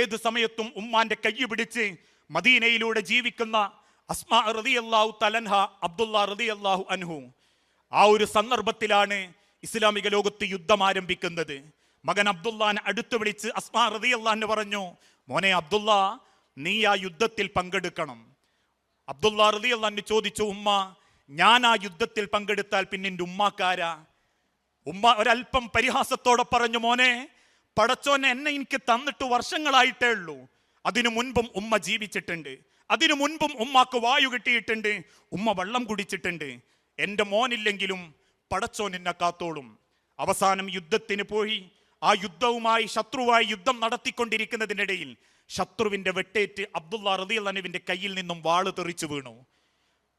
ഏത് സമയത്തും ഉമ്മാന്റെ കൈ പിടിച്ച് മദീനയിലൂടെ ജീവിക്കുന്ന അസ്മാ റതി അള്ളാഹു തലൻഹ അബ്ദുള്ള റതി അള്ളാഹു അൻഹു. ആ ഒരു സന്ദർഭത്തിലാണ് ഇസ്ലാമിക ലോകത്ത് യുദ്ധം ആരംഭിക്കുന്നത്. മകൻ അബ്ദുല്ലാനെ അടുത്ത് വിളിച്ച് അസ്മാ റതി അള്ളാഹിന് പറഞ്ഞു മോനെ അബ്ദുള്ള നീ ആ യുദ്ധത്തിൽ പങ്കെടുക്കണം. അബ്ദുള്ള റതി അള്ളാഹിന് ചോദിച്ചു ഉമ്മ ഞാൻ ആ യുദ്ധത്തിൽ പങ്കെടുത്താൽ പിന്നെ എന്റെ ഉമ്മാക്കാരാ? ഉമ്മ ഒരല്പം പരിഹാസത്തോടെ പറഞ്ഞു മോനെ പടച്ചോനെ എന്നെ എനിക്ക് തന്നിട്ട് വർഷങ്ങളായിട്ടേ ഉള്ളൂ. അതിനു മുൻപും ഉമ്മ ജീവിച്ചിട്ടുണ്ട്. അതിനു മുൻപും ഉമ്മാക്ക് വായു കിട്ടിയിട്ടുണ്ട്. ഉമ്മ വെള്ളം കുടിച്ചിട്ടുണ്ട്. എന്റെ മോനില്ലെങ്കിലും പടച്ചോൻ എന്നെ കാത്തോളും. അവസാനം യുദ്ധത്തിന് പോയി. ആ യുദ്ധവുമായി ശത്രുവായി യുദ്ധം നടത്തിക്കൊണ്ടിരിക്കുന്നതിനിടയിൽ ശത്രുവിന്റെ വെട്ടേറ്റ് അബ്ദുള്ള റദിയുള്ളനുവിന്റെ കയ്യിൽ നിന്നും വാൾ തെറിച്ചു വീണു.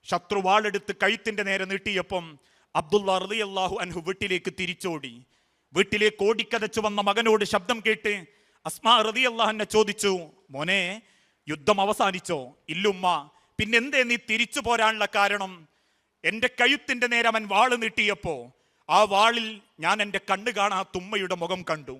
ശത്രു വാളെടുത്ത് കഴുത്തിന്റെ നേരെ നീട്ടിയപ്പം അബ്ദുള്ള റദിയല്ലാഹു അൻഹു വീട്ടിലേക്ക് തിരിച്ചോടി. വീട്ടിലേക്ക് ഓടിക്കതച്ചു വന്ന മകനോട് ശബ്ദം കേട്ട് അസ്മാ റളിയല്ലാഹുവിനെ ചോദിച്ചു മോനെ യുദ്ധം അവസാനിച്ചോ? ഇല്ലുമ്മ പിന്നെന്തേ നീ തിരിച്ചു പോരാനുള്ള കാരണം? എന്റെ കഴുത്തിന്റെ നേരെ അവൻ വാൾ നീട്ടിയപ്പോ ആ വാളിൽ ഞാൻ എന്റെ കണ്ണു കാണാത്ത ഉമ്മയുടെ മുഖം കണ്ടു.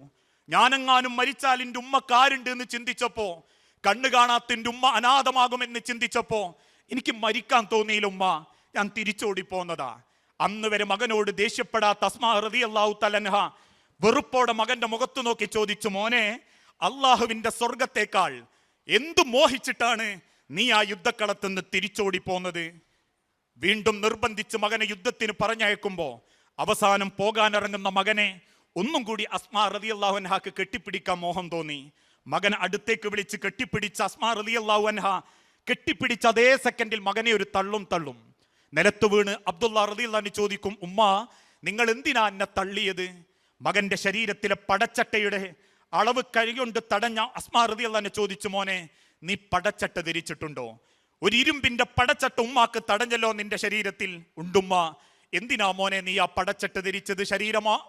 ഞാനെങ്ങാനും മരിച്ചാൽ എന്റെ ഉമ്മക്കാരുണ്ട് എന്ന് ചിന്തിച്ചപ്പോ കണ്ണു കാണാത്ത എന്റെ ഉമ്മ അനാഥമാകുമെന്ന് ചിന്തിച്ചപ്പോ എനിക്ക് മരിക്കാൻ തോന്നിയില്ല ഉമ്മ ഞാൻ തിരിച്ചോടി പോന്നതാ. അന്ന് വരെ മകനോട് ദേഷ്യപ്പെടാത്ത അസ്മാ ഹൃദി അള്ളാഹു തലൻഹ വെറുപ്പോടെ മകന്റെ മുഖത്ത് നോക്കി ചോദിച്ചു മോനെ അള്ളാഹുവിന്റെ സ്വർഗത്തേക്കാൾ എന്തു മോഹിച്ചിട്ടാണ് നീ ആ യുദ്ധക്കളത്തുനിന്ന് തിരിച്ചോടി പോന്നത് വീണ്ടും നിർബന്ധിച്ച് മകനെ യുദ്ധത്തിന് പറഞ്ഞയക്കുമ്പോ അവസാനം പോകാനിറങ്ങുന്ന മകനെ ഒന്നും കൂടി അസ്മാ റതി അൻഹാക്ക് കെട്ടിപ്പിടിക്കാൻ മോഹം തോന്നി. മകൻ അടുത്തേക്ക് വിളിച്ച് കെട്ടിപ്പിടിച്ച അസ്മാ റതി അൻഹ കെട്ടിപ്പിടിച്ച അതേ സെക്കൻഡിൽ മകനെ ഒരു തള്ളും തള്ളും. നിലത്ത് വീണ് അബ്ദുള്ള തന്നെ ചോദിക്കും ഉമ്മ നിങ്ങൾ എന്തിനാ എന്നെ തള്ളിയത്? മകന്റെ ശരീരത്തിലെ പടച്ചട്ടയുടെ അളവ് കൈകൊണ്ട് തടഞ്ഞ അസ്മാ അള്ളഹാനെ ചോദിച്ചു മോനെ നീ പടച്ചട്ട ധരിച്ചിട്ടുണ്ടോ? ഒരു ഇരുമ്പിന്റെ പടച്ചട്ട ഉമ്മാക്ക് തടഞ്ഞല്ലോ നിന്റെ ശരീരത്തിൽ? ഉണ്ടുമ്മ എന്തിനാ മോനെ നീ ആ പടച്ചട്ട ധരിച്ചത്? ശരീരമാ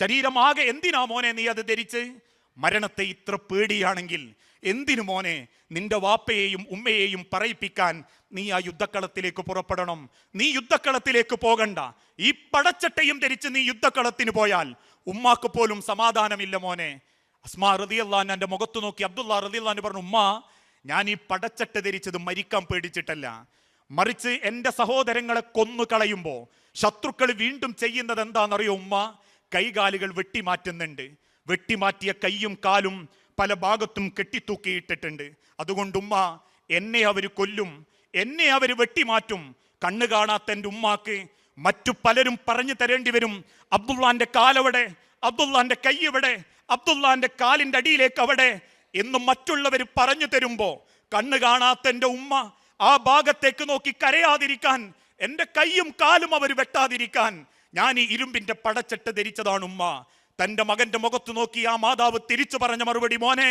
ശരീരമാകെ എന്തിനാ മോനെ നീ അത് ധരിച്ച്? മരണത്തെ ഇത്ര പേടിയാണെങ്കിൽ എന്തിനു മോനെ നിന്റെ വാപ്പയെയും ഉമ്മയെയും പറയിപ്പിക്കാൻ നീ ആ യുദ്ധക്കളത്തിലേക്ക് പുറപ്പെടണം? നീ യുദ്ധക്കളത്തിലേക്ക് പോകണ്ട. ഈ പടച്ചട്ടയും ധരിച്ച് നീ യുദ്ധക്കളത്തിന് പോയാൽ ഉമ്മാക്ക് പോലും സമാധാനമില്ല മോനെ. അസ്മാ റതിയല്ലാൻ എന്റെ മുഖത്ത് നോക്കി അബ്ദുള്ള റതിയല്ലാൻ പറഞ്ഞു ഉമ്മ ഞാൻ ഈ പടച്ചട്ട ധരിച്ചത് മരിക്കാൻ പേടിച്ചിട്ടല്ല. മറിച്ച് എന്റെ സഹോദരങ്ങളെ കൊന്നു കളയുമ്പോൾ ശത്രുക്കൾ വീണ്ടും ചെയ്യുന്നത് എന്താണെന്നറിയോ ഉമ്മ? കൈകാലുകൾ വെട്ടിമാറ്റുന്നുണ്ട്. വെട്ടിമാറ്റിയ കൈയും കാലും പല ഭാഗത്തും കെട്ടിത്തൂക്കിയിട്ടിട്ടുണ്ട്. അതുകൊണ്ട് ഉമ്മ എന്നെ അവർ കൊല്ലും എന്നെ അവർ വെട്ടിമാറ്റും. കണ്ണു കാണാത്ത എന്റെ ഉമ്മാക്ക് മറ്റു പലരും പറഞ്ഞു തരേണ്ടി വരും. അബ്ദുള്ളാന്റെ കാലവിടെ അബ്ദുള്ളാന്റെ കൈ എവിടെ അബ്ദുള്ളാന്റെ കാലിന്റെ അടിയിലേക്ക് അവിടെ എന്ന് മറ്റുള്ളവർ പറഞ്ഞു തരുമ്പോൾ കണ്ണു കാണാത്ത എന്റെ ഉമ്മ ആ ഭാഗത്തേക്ക് നോക്കി കരയാതിരിക്കാൻ എന്റെ കൈയും കാലും അവർ വെട്ടാതിരിക്കാൻ ഞാൻ ഈ ഇരുമ്പിന്റെ പടച്ചട്ട് ധരിച്ചതാണ് ഉമ്മ. തന്റെ മകന്റെ മുഖത്ത് നോക്കി ആ മാതാവ് തിരിച്ചു പറഞ്ഞ മറുപടി മോനെ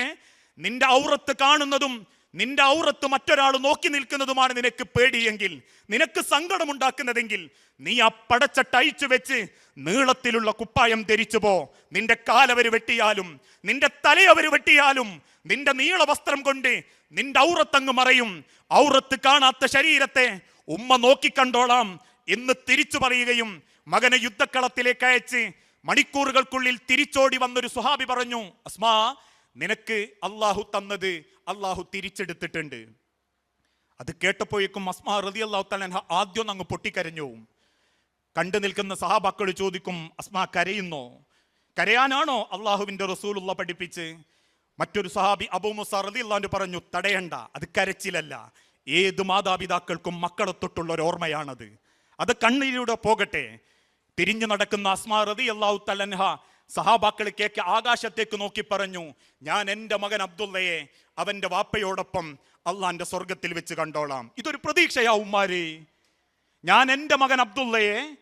നിന്റെ ഔറത്ത് കാണുന്നതും നിന്റെ ഔറത്ത് മറ്റൊരാൾ നോക്കി നിൽക്കുന്നതുമാണ് നിനക്ക് പേടിയെങ്കിൽ നിനക്ക് സങ്കടമുണ്ടാക്കുന്നതെങ്കിൽ നീ ആ പടച്ചട്ട അയച്ചു വെച്ച് നീളത്തിലുള്ള കുപ്പായം ധരിച്ചു പോ. നിന്റെ കാലവര് വെട്ടിയാലും നിന്റെ തലയവര് വെട്ടിയാലും നിന്റെ നീള വസ്ത്രം കൊണ്ട് നിന്റെ ഔറത്തങ്ങ് മറയും. ഔറത്ത് കാണാത്ത ശരീരത്തെ ഉമ്മ നോക്കിക്കണ്ടോളാം എന്ന് തിരിച്ചു പറയുകയും മകനെ യുദ്ധക്കളത്തിലേക്ക് അയച്ച് മണിക്കൂറുകൾക്കുള്ളിൽ തിരിച്ചോടി വന്നൊരു സുഹാബി പറഞ്ഞു അസ്മാ നിനക്ക് അള്ളാഹു തന്നത് അള്ളാഹു തിരിച്ചെടുത്തിട്ടുണ്ട്. അത് കേട്ടപ്പോഴേക്കും അസ്മാ റതി അള്ളാഹു തലൻഹ ആദ്യം അങ്ങ് പൊട്ടിക്കരഞ്ഞു കണ്ടു നിൽക്കുന്ന സഹാബാക്കൾ ചോദിക്കും അസ്മാ കരയുന്നോ? കരയാനാണോ അള്ളാഹുവിന്റെ റസൂലുള്ള പഠിപ്പിച്ച്? മറ്റൊരു സഹാബി അബൂ മുസ റതി അള്ളാഹു പറഞ്ഞു തടയണ്ട അത് കരച്ചിലല്ല. ഏത് മാതാപിതാക്കൾക്കും മക്കളെ തൊട്ടുള്ള ഒരു ഓർമ്മയാണത് അത് കണ്ണീരിലൂടെ പോകട്ടെ. തിരിഞ്ഞു നടക്കുന്ന അസ്മാ റതി അള്ളാഹു തലൻഹ സഹാബാക്കൾ കേക്ക് ആകാശത്തേക്ക് നോക്കി പറഞ്ഞു ഞാൻ എന്റെ മകൻ അബ്ദുള്ളയെ അവന്റെ വാപ്പയോടൊപ്പം അള്ളാന്റെ സ്വർഗത്തിൽ വെച്ച് കണ്ടോളാം. ഇതൊരു പ്രതീക്ഷയാ ഉമ്മാരി. ഞാൻ എന്റെ മകൻ അബ്ദുള്ളയെ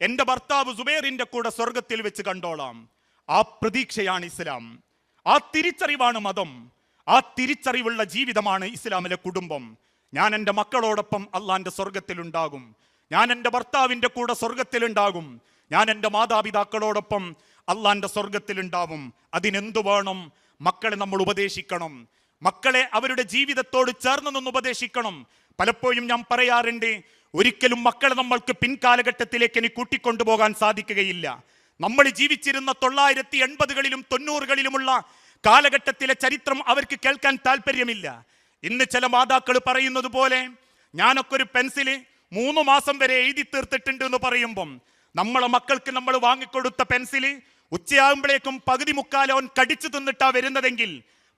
എന്റെ ഭർത്താവ് സുബേറിന്റെ കൂടെ സ്വർഗത്തിൽ വെച്ച് കണ്ടോളാം. ആ പ്രതീക്ഷയാണ് ഇസ്ലാം. ആ തിരിച്ചറിവാണ് മതം. ആ തിരിച്ചറിവുള്ള ജീവിതമാണ് ഇസ്ലാമിലെ കുടുംബം. ഞാൻ എന്റെ മക്കളോടൊപ്പം അള്ളാന്റെ സ്വർഗത്തിലുണ്ടാകും ഞാൻ എന്റെ ഭർത്താവിന്റെ കൂടെ സ്വർഗത്തിലുണ്ടാകും. ഞാൻ എന്റെ മാതാപിതാക്കളോടൊപ്പം അള്ളാന്റെ സ്വർഗത്തിലുണ്ടാവും. അതിനെന്തു വേണം? മക്കളെ നമ്മൾ ഉപദേശിക്കണം. മക്കളെ അവരുടെ ജീവിതത്തോട് ചേർന്ന് നിന്ന് ഉപദേശിക്കണം. പലപ്പോഴും ഞാൻ പറയാറുണ്ട് ഒരിക്കലും മക്കളെ നമ്മൾക്ക് പിൻകാലഘട്ടത്തിലേക്ക് ഇനി കൂട്ടിക്കൊണ്ടുപോകാൻ സാധിക്കുകയില്ല. നമ്മൾ ജീവിച്ചിരുന്ന തൊള്ളായിരത്തി എൺപതുകളിലും തൊണ്ണൂറുകളിലുമുള്ള കാലഘട്ടത്തിലെ ചരിത്രം അവർക്ക് കേൾക്കാൻ താല്പര്യമില്ല ഇന്ന് ചില മാതാക്കൾ പറയുന്നത് പോലെ ഞാനൊക്കെ ഒരു പെൻസിൽ മൂന്ന് മാസം വരെ എഴുതി തീർത്തിട്ടുണ്ട് എന്ന് പറയുമ്പം നമ്മളെ മക്കൾക്ക് നമ്മൾ വാങ്ങിക്കൊടുത്ത പെൻസിൽ ഉച്ചയാകുമ്പോഴേക്കും പകുതി മുക്കാലോൻ കടിച്ചു തിന്നിട്ടാ വരുന്നതെങ്കിൽ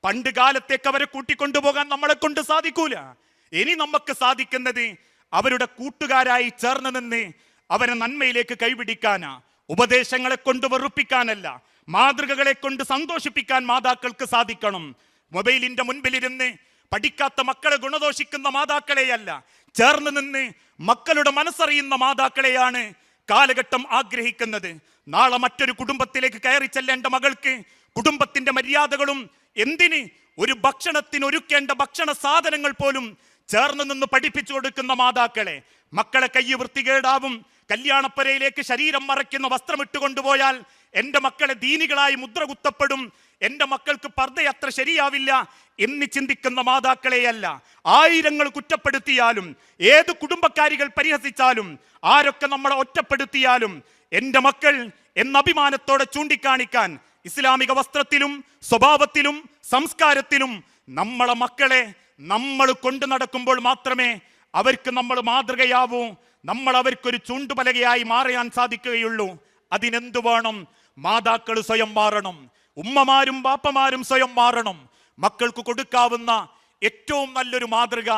പണ്ട് കാലത്തേക്ക് അവരെ കൂട്ടിക്കൊണ്ടുപോകാൻ നമ്മളെ കൊണ്ട് സാധിക്കൂല. ഇനി നമുക്ക് സാധിക്കുന്നത് അവരുടെ കൂട്ടുകാരായി ചേർന്ന് നിന്ന് അവരെ നന്മയിലേക്ക് കൈപിടിക്കാനാ. ഉപദേശങ്ങളെ കൊണ്ട് വെറുപ്പിക്കാനല്ല മാതൃകകളെ കൊണ്ട് സന്തോഷിപ്പിക്കാൻ മാതാക്കൾക്ക് സാധിക്കണം. മൊബൈലിന്റെ മുൻപിലിരുന്ന് പഠിക്കാത്ത മക്കളെ ഗുണദോഷിക്കുന്ന മാതാക്കളെയല്ല ചേർന്ന് നിന്ന് മക്കളുടെ മനസ്സറിയുന്ന മാതാക്കളെയാണ് കാലഘട്ടം ആഗ്രഹിക്കുന്നത്. നാളെ മറ്റൊരു കുടുംബത്തിലേക്ക് കയറി ചെല്ലേണ്ട മകൾക്ക് കുടുംബത്തിന്റെ മര്യാദകളും എന്തിന് ഒരു ഭക്ഷണത്തിന് ഒരുക്കേണ്ട ഭക്ഷണ സാധനങ്ങൾ പോലും ചേർന്ന് നിന്ന് പഠിപ്പിച്ചു കൊടുക്കുന്ന മാതാക്കളെ മക്കളെ കൈ വൃത്തികേടാവും കല്യാണപ്പരയിലേക്ക് ശരീരം മറയ്ക്കുന്ന വസ്ത്രം ഇട്ടുകൊണ്ടുപോയാൽ എന്റെ മക്കളെ ദീനികളായി മുദ്ര കുത്തപ്പെടും എന്റെ മക്കൾക്ക് പർദ്ദ അത്ര ശരിയാവില്ല എന്ന് ചിന്തിക്കുന്ന മാതാക്കളെയല്ല. ആയിരങ്ങൾ കുറ്റപ്പെടുത്തിയാലും ഏത് കുടുംബക്കാരികൾ പരിഹസിച്ചാലും ആരൊക്കെ നമ്മളെ ഒറ്റപ്പെടുത്തിയാലും എന്റെ മക്കൾ എന്ന അഭിമാനത്തോടെ ചൂണ്ടിക്കാണിക്കാൻ ഇസ്ലാമിക വസ്ത്രത്തിലും സ്വഭാവത്തിലും സംസ്കാരത്തിലും നമ്മളെ മക്കളെ നമ്മൾ കൊണ്ടു നടക്കുമ്പോൾ മാത്രമേ അവർക്ക് നമ്മൾ മാതൃകയാവൂ. നമ്മൾ അവർക്കൊരു ചൂണ്ടുപലകയായി മാറിയാൻ സാധിക്കുകയുള്ളൂ. അതിനെന്തു വേണം? മാതാക്കൾ സ്വയം മാറണം. ഉമ്മമാരും ബാപ്പമാരും സ്വയം മാറണം. മക്കൾക്ക് കൊടുക്കാവുന്ന ഏറ്റവും നല്ലൊരു മാതൃക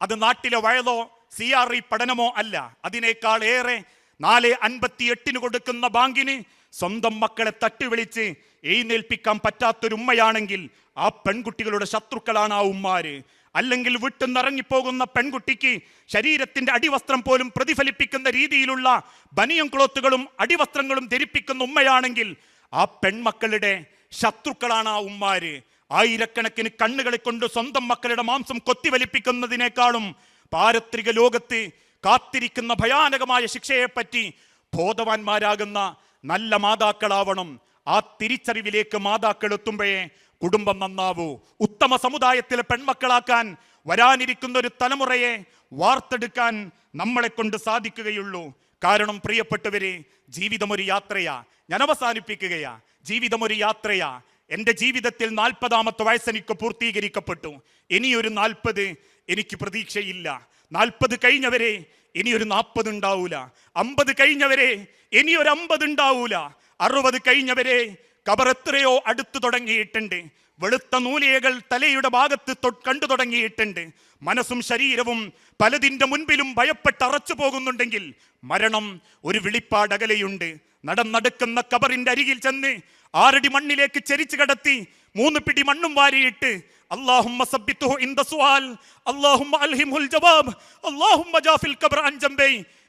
അത് നാട്ടിലെ വയലോ സി ആർ ഇ പഠനമോ അല്ല. അതിനേക്കാൾ ഏറെ നാല് അൻപത്തി എട്ടിന് കൊടുക്കുന്ന ബാങ്കിന് സ്വന്തം മക്കളെ തട്ടി വിളിച്ച് എഴുന്നേൽപ്പിക്കാൻ പറ്റാത്തൊരു ഉമ്മയാണെങ്കിൽ ആ പെൺകുട്ടികളുടെ ശത്രുക്കളാണ് ആ ഉമ്മാര്. അല്ലെങ്കിൽ വിട്ടുന്നിറങ്ങിപ്പോകുന്ന പെൺകുട്ടിക്ക് ശരീരത്തിന്റെ അടിവസ്ത്രം പോലും പ്രതിഫലിപ്പിക്കുന്ന രീതിയിലുള്ള ബനിയം ക്ലോത്തുകളും അടിവസ്ത്രങ്ങളും ധരിപ്പിക്കുന്ന ഉമ്മയാണെങ്കിൽ ആ പെൺമക്കളുടെ ശത്രുക്കളാണ് ആ ഉമ്മാര്. ആയിരക്കണക്കിന് കണ്ണുകളെ കൊണ്ട് സ്വന്തം മക്കളുടെ മാംസം കൊത്തിവലിപ്പിക്കുന്നതിനേക്കാളും പാരത്രിക ലോകത്ത് കാത്തിരിക്കുന്ന ഭയാനകമായ ശിക്ഷയെപ്പറ്റി ബോധവാന്മാരാകുന്ന നല്ല മാതാക്കളാവണം. ആ തിരിച്ചറിവിലേക്ക് മാതാക്കൾ എത്തുമ്പോഴേ കുടുംബം നന്നാവൂ. ഉത്തമ സമുദായത്തിലെ പെൺമക്കളാക്കാൻ വരാനിരിക്കുന്ന ഒരു തലമുറയെ വാർത്തെടുക്കാൻ നമ്മളെ കൊണ്ട് സാധിക്കുകയുള്ളൂ. കാരണം പ്രിയപ്പെട്ടവരെ ജീവിതം ഒരു യാത്രയാ. ഞാൻ അവസാനിപ്പിക്കുകയാ. ജീവിതം ഒരു യാത്രയാ. എന്റെ ജീവിതത്തിൽ നാൽപ്പതാമത്തെ വയസ്സ് എനിക്ക് പൂർത്തീകരിക്കപ്പെട്ടു. ഇനിയൊരു നാൽപ്പത് എനിക്ക് പ്രതീക്ഷയില്ല. നാൽപ്പത് കഴിഞ്ഞവരെ ഇനിയൊരു നാൽപ്പത് ഉണ്ടാവൂല. അമ്പത് കഴിഞ്ഞവരെ ഇനിയൊരു അമ്പത് ഉണ്ടാവൂല. അറുപത് കഴിഞ്ഞവരെ കബർ എത്രയോ അടുത്തു തുടങ്ങിയിട്ടുണ്ട്. വെളുത്ത നൂലിയകൾ തലയുടെ ഭാഗത്ത് കണ്ടു തുടങ്ങിയിട്ടുണ്ട്. മനസ്സും ശരീരവും പലതിന്റെ മുൻപിലും ഭയപ്പെട്ട് അറച്ചു പോകുന്നുണ്ടെങ്കിൽ മരണം ഒരു വിളിപ്പാടകലയുണ്ട്. നടന്നടുക്കുന്ന കബറിന്റെ അരികിൽ ചെന്ന് ആറടി മണ്ണിലേക്ക് ചരിച്ചു കടത്തി മൂന്ന് പിടി മണ്ണും വാരിയിട്ട്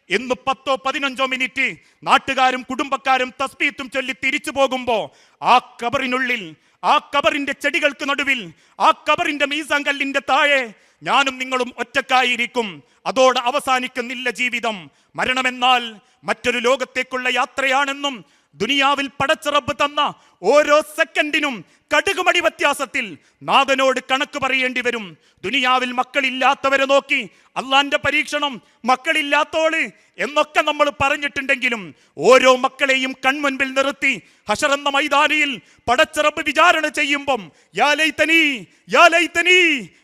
എന്ന് പത്തോ പതിനഞ്ചോ മിനിറ്റ് നാട്ടുകാരും കുടുംബക്കാരും തസ്ബീത്തും ചൊല്ലി തിരിച്ചു പോകുമ്പോ ആ കബറിനുള്ളിൽ ആ കബറിന്റെ ചെടികൾക്ക് നടുവിൽ ആ കബറിന്റെ മീസാൻ കല്ലിന്റെ താഴെ ഞാനും നിങ്ങളും ഒറ്റക്കായിരിക്കും. അതോടെ അവസാനിക്കുന്നില്ല ജീവിതം. മരണമെന്നാൽ മറ്റൊരു ലോകത്തേക്കുള്ള യാത്രയാണെന്നും ദുനിയാവിൽ പടച്ചിറപ്പ് തന്ന ഓരോ സെക്കൻഡിനും കടുകുമടി വ്യത്യാസത്തിൽ നാഥനോട് കണക്ക് പറയേണ്ടി വരും. ദുനിയാവിൽ മക്കളില്ലാത്തവരെ നോക്കി അള്ളാന്റെ പരീക്ഷണം മക്കളില്ലാത്തോൾ എന്നൊക്കെ നമ്മൾ പറഞ്ഞിട്ടുണ്ടെങ്കിലും ഓരോ മക്കളെയും കൺമുൻപിൽ നിർത്തി ഹഷറന്ന മൈതാനിയിൽ പടച്ചിറപ്പ് വിചാരണ ചെയ്യുമ്പം യാ ലൈതനീ, യാ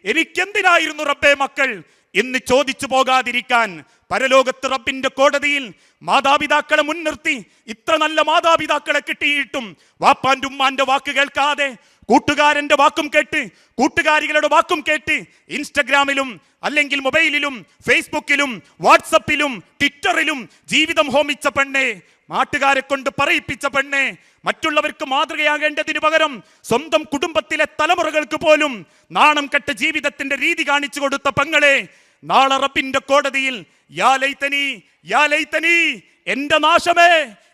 എനിക്കെന്തിനായിരുന്നു റബ്ബേ മക്കൾ? എന്ന് ചോദിച്ചു പോകാതിരിക്കാൻ പരലോകത്ത് റബ്ബിന്റെ കോടതിയിൽ മാതാപിതാക്കളെ മുൻനിർത്തി ഇത്ര നല്ല മാതാപിതാക്കളെ കിട്ടിയിട്ടും വാപ്പാന്റെ ഉമ്മാന്റെ വാക്ക് കേൾക്കാതെ കൂട്ടുകാരന്റെ വാക്കും കേട്ട് കൂട്ടുകാരികളുടെ വാക്കും കേട്ട് ഇൻസ്റ്റഗ്രാമിലും അല്ലെങ്കിൽ മൊബൈലിലും ഫേസ്ബുക്കിലും വാട്സപ്പിലും ട്വിറ്ററിലും ജീവിതം ഹോമിച്ച പെണ്ണെ നാട്ടുകാരെ കൊണ്ട് പറയിപ്പിച്ച പെണ്ണെ മറ്റുള്ളവർക്ക് മാതൃകയാകേണ്ടതിനു പകരം സ്വന്തം കുടുംബത്തിലെ തലമുറകൾക്ക് പോലും നാണം കെട്ട ജീവിതത്തിന്റെ രീതി കാണിച്ചു കൊടുത്ത പെങ്ങളെ നാളെ റബ്ബിന്റെ കോടതിയിൽ യാ യാ നാശമേ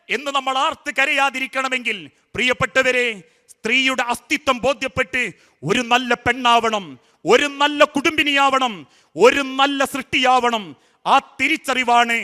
എന്ന് നമ്മൾ ആർത്ത് കരയാതിരിക്കണമെങ്കിൽ പ്രിയപ്പെട്ടവരെ സ്ത്രീയുടെ അസ്തിത്വം ബോധ്യപ്പെട്ട് ഒരു നല്ല പെണ്ണാവണം ഒരു നല്ല കുടുംബിനിയാവണം ഒരു നല്ല സൃഷ്ടിയാവണം. ആ തിരിച്ചറിവാണ്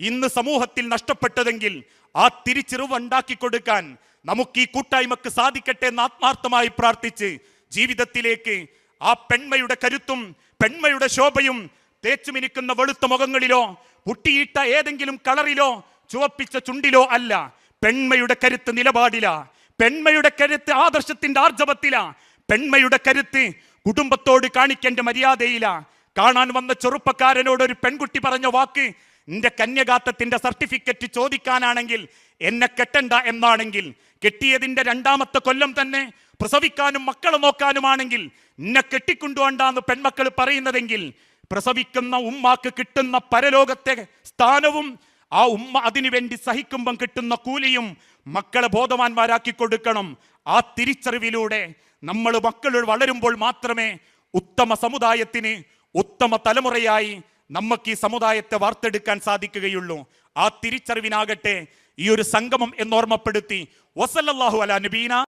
ഇന്ന് സമൂഹത്തിൽ നഷ്ടപ്പെട്ടതെങ്കിൽ ആ തിരിച്ചറിവ് ഉണ്ടാക്കി കൊടുക്കാൻ നമുക്ക് ഈ കൂട്ടായ്മക്ക് സാധിക്കട്ടെ എന്ന് ആത്മാർത്ഥമായി പ്രാർത്ഥിച്ച് ജീവിതത്തിലേക്ക് ആ പെൺമയുടെ കരുത്തും പെൺമയുടെ ശോഭയും തേച്ചുമിനിക്കുന്ന വെളുത്ത മുഖങ്ങളിലോ പുട്ടിയിട്ട ഏതെങ്കിലും കളറിലോ ചുവപ്പിച്ച ചുണ്ടിലോ അല്ല. പെൺമയുടെ കരുത്ത് നിലപാടില. പെൺമയുടെ കരുത്ത് ആദർശത്തിന്റെ ആർജവത്തിലാ. പെൺമയുടെ കരുത്ത് കുടുംബത്തോട് കാണിക്കേണ്ട മര്യാദയിലാ. കാണാൻ വന്ന ചെറുപ്പക്കാരനോട് ഒരു പെൺകുട്ടി പറഞ്ഞ വാക്ക് നിന്റെ കന്യകാത്തത്തിന്റെ സർട്ടിഫിക്കറ്റ് ചോദിക്കാനാണെങ്കിൽ എന്നെ കെട്ടണ്ട എന്നാണെങ്കിൽ കെട്ടിയതിന്റെ രണ്ടാമത്തെ കൊല്ലം തന്നെ പ്രസവിക്കാനും മക്കളെ നോക്കാനുമാണെങ്കിൽ എന്നെ കെട്ടിക്കൊണ്ടുവണ്ടാന്ന് പെൺമക്കൾ പറയുന്നതെങ്കിൽ പ്രസവിക്കുന്ന ഉമ്മാക്ക് കിട്ടുന്ന പരലോകത്തെ സ്ഥാനവും ആ ഉമ്മ അതിനുവേണ്ടി സഹിക്കുമ്പം കിട്ടുന്ന കൂലിയും മക്കളെ ബോധവാന്മാരാക്കി കൊടുക്കണം. ആ തിരിച്ചറിവിലൂടെ നമ്മൾ മക്കൾ വളരുമ്പോൾ മാത്രമേ ഉത്തമ സമുദായത്തിന് ഉത്തമ തലമുറയായി നമുക്ക് ഈ സമുദായത്തെ വാർത്തെടുക്കാൻ സാധിക്കുകയുള്ളൂ. ആ തിരിച്ചറിവിനാകട്ടെ ഈ ഒരു സംഗമം എന്നോർമ്മപ്പെടുത്തി. വസല്ലല്ലാഹു അല നബീന.